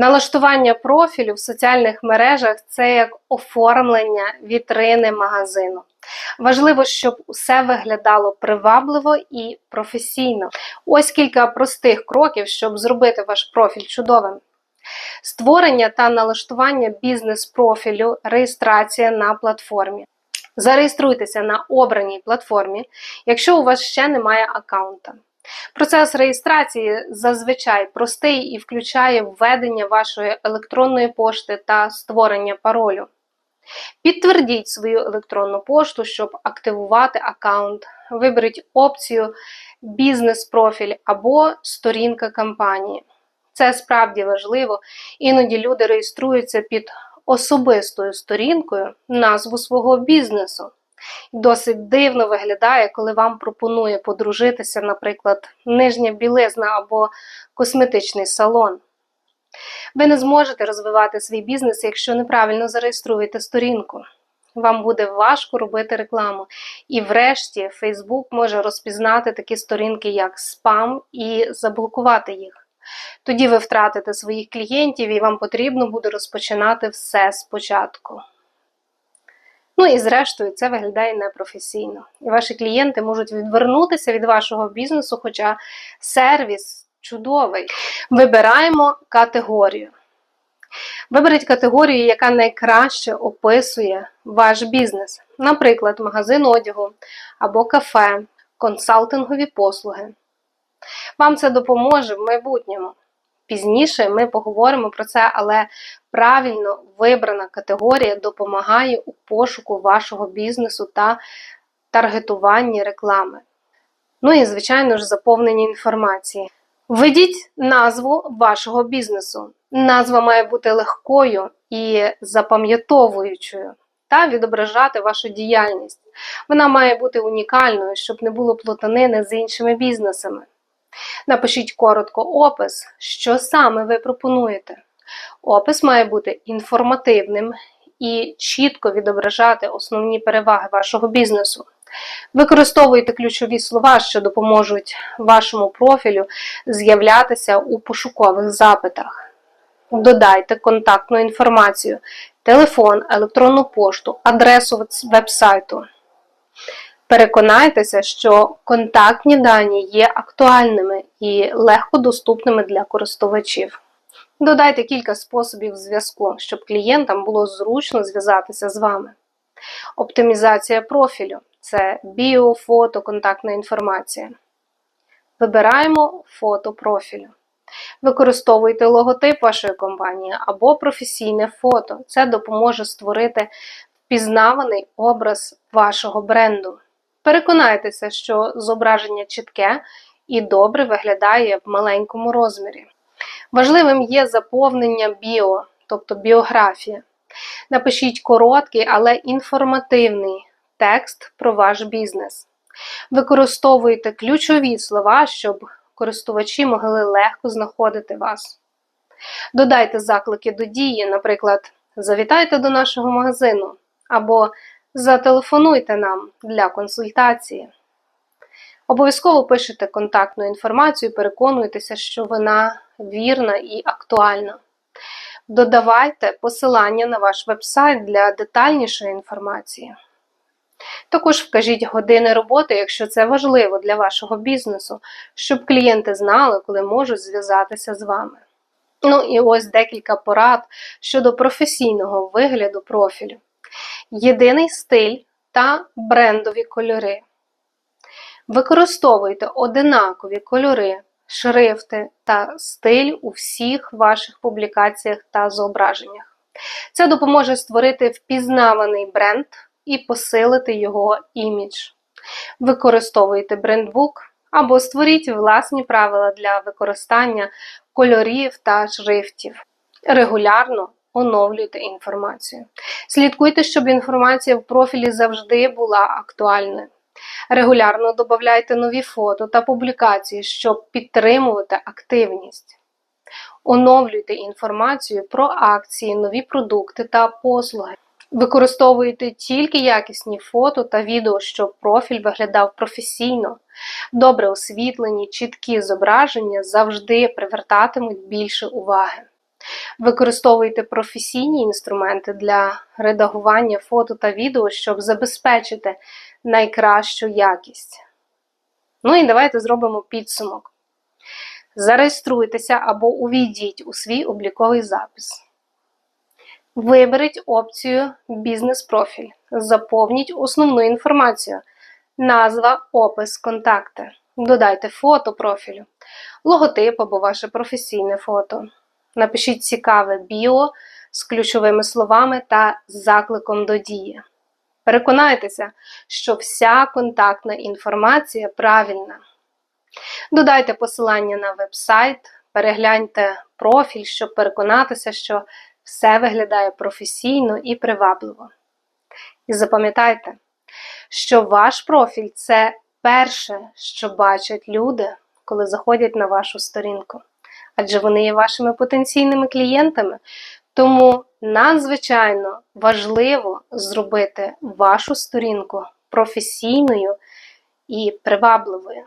Налаштування профілю в соціальних мережах це як оформлення вітрини магазину. Важливо, щоб усе виглядало привабливо і професійно. Ось кілька простих кроків, щоб зробити ваш профіль чудовим. Створення та налаштування бізнес-профілю, реєстрація на платформі. Зареєструйтеся на обраній платформі, якщо у вас ще немає аккаунта. Процес реєстрації зазвичай простий і включає введення вашої електронної пошти та створення паролю. Підтвердіть свою електронну пошту, щоб активувати аккаунт. Виберіть опцію Бізнес-профіль або сторінка компанії. Це справді важливо. Іноді люди реєструються під особистою сторінкою назву свого бізнесу. Досить дивно виглядає, коли вам пропонує подружитися, наприклад, нижня білизна або косметичний салон. Ви не зможете розвивати свій бізнес, якщо неправильно зареєструєте сторінку. Вам буде важко робити рекламу. І врешті Facebook може розпізнати такі сторінки, як спам, і заблокувати їх. Тоді ви втратите своїх клієнтів і вам потрібно буде розпочинати все спочатку. Ну і зрештою, це виглядає непрофесійно. І ваші клієнти можуть відвернутися від вашого бізнесу, хоча сервіс чудовий. Вибираємо категорію. Виберіть категорію, яка найкраще описує ваш бізнес, наприклад, магазин одягу або кафе, консалтингові послуги. Вам це допоможе в майбутньому. Пізніше ми поговоримо про це, але правильно вибрана категорія допомагає у пошуку вашого бізнесу та таргетуванні реклами. Ну і, звичайно ж, заповнення інформації. Введіть назву вашого бізнесу. Назва має бути легкою і запам'ятовуючою та відображати вашу діяльність. Вона має бути унікальною, щоб не було плутанини з іншими бізнесами. Напишіть коротко опис, що саме ви пропонуєте. Опис має бути інформативним і чітко відображати основні переваги вашого бізнесу. Використовуйте ключові слова, що допоможуть вашому профілю з'являтися у пошукових запитах. Додайте контактну інформацію, телефон, електронну пошту, адресу вебсайту. Переконайтеся, що контактні дані є актуальними і легко доступними для користувачів. Додайте кілька способів зв'язку, щоб клієнтам було зручно зв'язатися з вами. Оптимізація профілю це біо, фото, контактна інформація. Вибираємо фото профілю. Використовуйте логотип вашої компанії або професійне фото. Це допоможе створити впізнаваний образ вашого бренду. Переконайтеся, що зображення чітке і добре виглядає в маленькому розмірі. Важливим є заповнення біо, тобто біографія. Напишіть короткий, але інформативний текст про ваш бізнес. Використовуйте ключові слова, щоб користувачі могли легко знаходити вас. Додайте заклики до дії, наприклад, завітайте до нашого магазину або Зателефонуйте нам для консультації. Обов'язково пишете контактну інформацію, переконуйтеся, що вона вірна і актуальна. Додавайте посилання на ваш вебсайт для детальнішої інформації. Також вкажіть години роботи, якщо це важливо для вашого бізнесу, щоб клієнти знали, коли можуть зв'язатися з вами. Ну і ось декілька порад щодо професійного вигляду профілю єдиний стиль та брендові кольори. Використовуйте одинакові кольори, шрифти та стиль у всіх ваших публікаціях та зображеннях. Це допоможе створити впізнаваний бренд і посилити його імідж. Використовуйте брендбук або створіть власні правила для використання кольорів та шрифтів. Регулярно оновлюйте інформацію. Слідкуйте, щоб інформація в профілі завжди була актуальною. Регулярно додавайте нові фото та публікації, щоб підтримувати активність. Оновлюйте інформацію про акції, нові продукти та послуги. Використовуйте тільки якісні фото та відео, щоб профіль виглядав професійно. Добре освітлені, чіткі зображення завжди привертатимуть більше уваги. Використовуйте професійні інструменти для редагування фото та відео, щоб забезпечити найкращу якість. Ну і давайте зробимо підсумок. Зареєструйтеся або увійдіть у свій обліковий запис. Виберіть опцію Бізнес-профіль. Заповніть основну інформацію. Назва, опис, контакти. Додайте фото профілю, логотип або ваше професійне фото. Напишіть цікаве біо з ключовими словами та закликом до дії. Переконайтеся, що вся контактна інформація правильна. Додайте посилання на веб-сайт, перегляньте профіль, щоб переконатися, що все виглядає професійно і привабливо. І запам'ятайте, що ваш профіль це перше, що бачать люди, коли заходять на вашу сторінку. Адже вони є вашими потенційними клієнтами. Тому надзвичайно важливо зробити вашу сторінку професійною і привабливою.